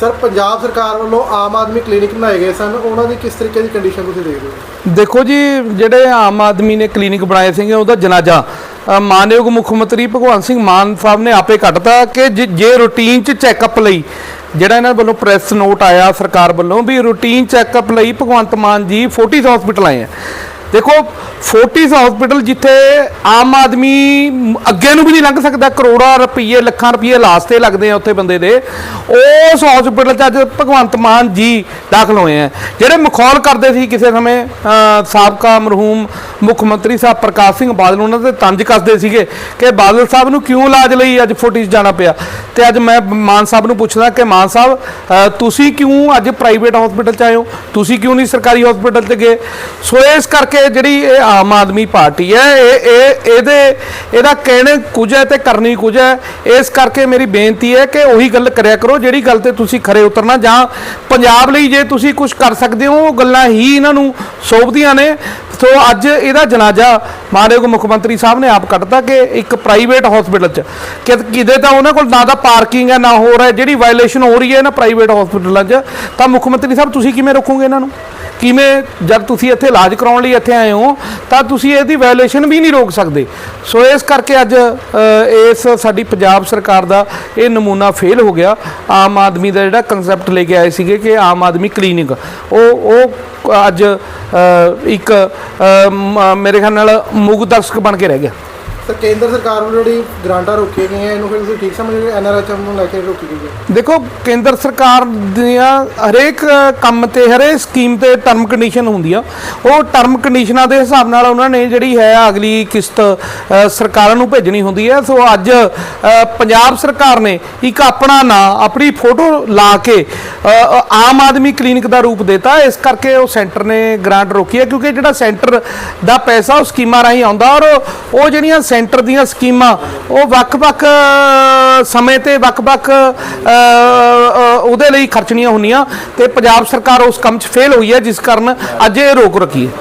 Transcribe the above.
Sir, Punjab ਸਰਕਾਰ ਵੱਲੋਂ Aam Aadmi clinic ਬਣਾਏ ਗਏ ਸਨ। ਉਹਨਾਂ ਦੀ ਕਿਸ ਤਰੀਕੇ ਦੀ ਕੰਡੀਸ਼ਨ ਤੁਸੀਂ ਦੇਖਦੇ ਹੋ? ਦੇਖੋ ਜੀ, ਜਿਹੜੇ ਆਮ ਆਦਮੀ ਨੇ ਕਲੀਨਿਕ ਬਣਾਏ ਸੀਗੇ, ਉਹਦਾ ਜਨਾਜ਼ਾ। ਮਾਨਯੋਗ ਮੁੱਖ ਮੰਤਰੀ ਭਗਵੰਤ ਸਿੰਘ ਮਾਨ ਸਾਹਿਬ ਨੇ ਆਪੇ ਕੱਢਤਾ ਕਿ ਜੇ- ਜੇ ਰੂਟੀਨ ਚ ਚੈੱਕਅਪ ਲਈ, ਜਿਹੜਾ ਇਹਨਾਂ ਵੱਲੋਂ ਪ੍ਰੈਸ ਨੋਟ ਆਇਆ ਸਰਕਾਰ ਵੱਲੋਂ, ਵੀ ਰੂਟੀਨ ਚੈੱਕਅਪ ਲਈ ਭਗਵੰਤ ਮਾਨ ਜੀ ਫੋਰਟਿਸ ਹਸਪੀਟਲ ਆਏ ਆ। ਦੇਖੋ ਫੋਰਟਿਸ ਹਸਪੀਟਲ ਜਿੱਥੇ ਆਮ ਆਦਮੀ ਅੱਗੇ ਨੂੰ ਵੀ ਨਹੀਂ ਲੰਘ ਸਕਦਾ, ਕਰੋੜਾਂ ਰੁਪਏ ਲੱਖਾਂ ਰੁਪਏ ਲਾਸ ਤੇ ਲੱਗਦੇ ਆ ਉੱਥੇ ਬੰਦੇ ਦੇ। ਉਸ ਹਸਪੀਟਲ 'ਚ ਅੱਜ ਭਗਵੰਤ ਮਾਨ ਜੀ ਦਾਖਲ ਹੋਏ ਆ। ਜਿਹੜੇ ਮਖੌਲ ਕਰਦੇ ਸੀ ਕਿਸੇ ਸਮੇਂ ਸਾਬਕਾ ਮਰਹੂਮ ਮੁੱਖ ਮੰਤਰੀ ਸਾਹਿਬ ਪ੍ਰਕਾਸ਼ ਸਿੰਘ ਬਾਦਲ ਉਹਨਾਂ ਤੇ ਤੰਜ ਕੱਸਦੇ ਸੀਗੇ ਕਿ ਬਾਦਲ ਸਾਹਿਬ ਨੂੰ ਕਿਉਂ ਇਲਾਜ ਲਈ ਅੱਜ ਫੋਰਟਿਸ ਜਾਣਾ ਪਿਆ? ਤੇ ਅੱਜ ਮੈਂ ਮਾਨ ਸਾਹਿਬ ਨੂੰ ਪੁੱਛਦਾ ਕਿ ਮਾਨ ਸਾਹਿਬ ਤੁਸੀਂ ਕਿਉਂ ਅੱਜ ਪ੍ਰਾਈਵੇਟ ਹਸਪੀਟਲ 'ਚ ਆਏ ਹੋ? ਤੁਸੀਂ ਕਿਉਂ ਨਹੀਂ ਸਰਕਾਰੀ ਹਸਪੀਟਲ 'ਤੇ ਗਏ? ਸੋ ਇਸ ਕਰਕੇ ਜਿਹੜੀ ਇਹ ਆਮ ਆਦਮੀ ਪਾਰਟੀ ਹੈ, ਇਹ ਇਹ, ਇਹਦੇ, ਇਹਦਾ ਕਹਿਣੇ ਕੁਝ ਹੈ ਤੇ ਕਰਨੀ ਕੁਝ ਹੈ। ਇਸ ਕਰਕੇ ਮੇਰੀ ਬੇਨਤੀ ਹੈ ਕਿ ਉਹੀ ਗੱਲ ਕਰਿਆ ਕਰੋ, ਜਿਹੜੀ ਗੱਲ ਤੇ ਤੁਸੀਂ ਖਰੇ ਉਤਰਨਾ ਜਾਂ ਪੰਜਾਬ ਲਈ ਜੇ ਤੁਸੀਂ ਕੁਝ ਕਰ ਸਕਦੇ ਹੋ, ਉਹ ਗੱਲਾਂ ਹੀ ਇਹਨਾਂ ਨੂੰ ਸੋਭਦੀਆਂ ਨੇ। ਸੋ ਅੱਜ ਇਹਦਾ ਜਨਾਜ਼ਾ ਮਾਨਯੋਗ ਮੁੱਖ ਮੰਤਰੀ ਸਾਹਿਬ ਨੇ ਆਪ ਕੱਢਤਾ ਕਿ ਇੱਕ ਪ੍ਰਾਈਵੇਟ ਹਸਪੀਟਲ 'ਚ। ਕਿ ਕਿਤੇ ਤਾਂ ਉਹਨਾਂ ਕੋਲ ਨਾ ਤਾਂ ਪਾਰਕਿੰਗ ਹੈ, ਨਾ ਹੋਰ ਹੈ, ਜਿਹੜੀ ਵਾਇਲੇਸ਼ਨ ਹੋ ਰਹੀ ਹੈ ਨਾ ਪ੍ਰਾਈਵੇਟ ਹਸਪੀਟਲਾਂ 'ਚ, ਤਾਂ ਮੁੱਖ ਮੰਤਰੀ ਸਾਹਿਬ ਤੁਸੀਂ ਕਿਵੇਂ ਰੋਕੋਗੇ ਇਹਨਾਂ ਨੂੰ? ਕਿਵੇਂ ਜਦ ਤੁਸੀਂ ਇੱਥੇ ਇਲਾਜ ਕਰਾਉਣ ਲਈ ਇੱਥੇ ਆਏ ਹੋ ਤਾਂ ਤੁਸੀਂ ਇਹਦੀ ਵਾਇਲੇਸ਼ਨ ਵੀ ਨਹੀਂ ਰੋਕ ਸਕਦੇ। ਸੋ ਇਸ ਕਰਕੇ ਅੱਜ ਇਸ ਸਾਡੀ ਪੰਜਾਬ ਸਰਕਾਰ ਦਾ ਇਹ ਨਮੂਨਾ ਫੇਲ ਹੋ ਗਿਆ। ਆਮ ਆਦਮੀ ਦਾ ਜਿਹੜਾ ਕਨਸੈਪਟ ਲੈ ਕੇ ਆਏ ਸੀਗੇ ਕਿ ਆਮ ਆਦਮੀ ਕਲੀਨਿਕ ਉਹ ਉਹ ਅੱਜ ਇੱਕ ਮੇਰੇ ਖਿਆਲ ਨਾਲ ਮੂਗ ਦਰਸ਼ਕ ਬਣ ਕੇ ਰਹਿ ਗਿਆ। ਸਰ ਕੇਂਦਰ ਸਰਕਾਰ ਵੱਲੋਂ ਜਿਹੜੀ ਗ੍ਰਾਂਟਾਂ ਰੋਕੀਆਂ ਗਈਆਂ ਇਹਨੂੰ ਫਿਰ ਤੁਸੀਂ ਠੀਕ ਸਮਝਦੇ ਐਨਆਰਐਚਐਮ ਨੂੰ ਲੈ ਕੇ ਰੋਕੀ ਗਈ ਹੈ? ਦੇਖੋ ਕੇਂਦਰ ਸਰਕਾਰ ਦੀਆਂ ਹਰੇਕ ਕੰਮ ਤੇ ਹਰੇਕ ਸਕੀਮ ਤੇ ਟਰਮ ਕੰਡੀਸ਼ਨ ਹੁੰਦੀ ਆ। ਉਹ ਟਰਮ ਕੰਡੀਸ਼ਨਾਂ ਦੇ ਹਿਸਾਬ ਨਾਲ ਉਹਨਾਂ ਨੇ ਜਿਹੜੀ ਹੈ ਅਗਲੀ ਕਿਸ਼ਤ ਅ, ਸਰਕਾਰਾਂ ਨੂੰ ਭੇਜਣੀ ਹੁੰਦੀ ਹੈ। ਸੋ ਅੱਜ ਅ, ਪੰਜਾਬ ਸਰਕਾਰ ਨੇ ਇੱਕ ਆਪਣਾ ਨਾਂ ਆਪਣੀ ਫੋਟੋ ਲਾ ਕੇ ਅ, ਅ, ਆਮ ਆਦਮੀ ਕਲੀਨਿਕ ਦਾ ਰੂਪ ਦਿੱਤਾ। ਇਸ ਕਰਕੇ ਉਹ ਸੈਂਟਰ ਨੇ ਗ੍ਰਾਂਟ ਰੋਕੀ ਹੈ ਕਿਉਂਕਿ ਜਿਹੜਾ ਸੈਂਟਰ ਦਾ ਪੈਸਾ ਉਹ ਸਕੀਮਾਂ ਰਾਹੀਂ ਆਉਂਦਾ ਔਰ ਉਹ ਜਿਹੜੀਆਂ ਸੈਂਟਰ ਦੀਆਂ ਸਕੀਮਾਂ, ਉਹ ਵੱਖ-ਵੱਖ ਸਮੇਂ ਤੇ ਵੱਖ-ਵੱਖ ਉਹਦੇ ਲਈ ਖਰਚਣੀਆਂ ਹੁੰਦੀਆਂ ਤੇ ਪੰਜਾਬ ਸਰਕਾਰ ਉਸ ਕੰਮ 'ਚ ਫੇਲ ਹੋਈ ਹੈ, ਜਿਸ ਕਾਰਨ ਅੱਜ ਇਹ ਰੋਕ ਰੱਖੀ ਹੈ।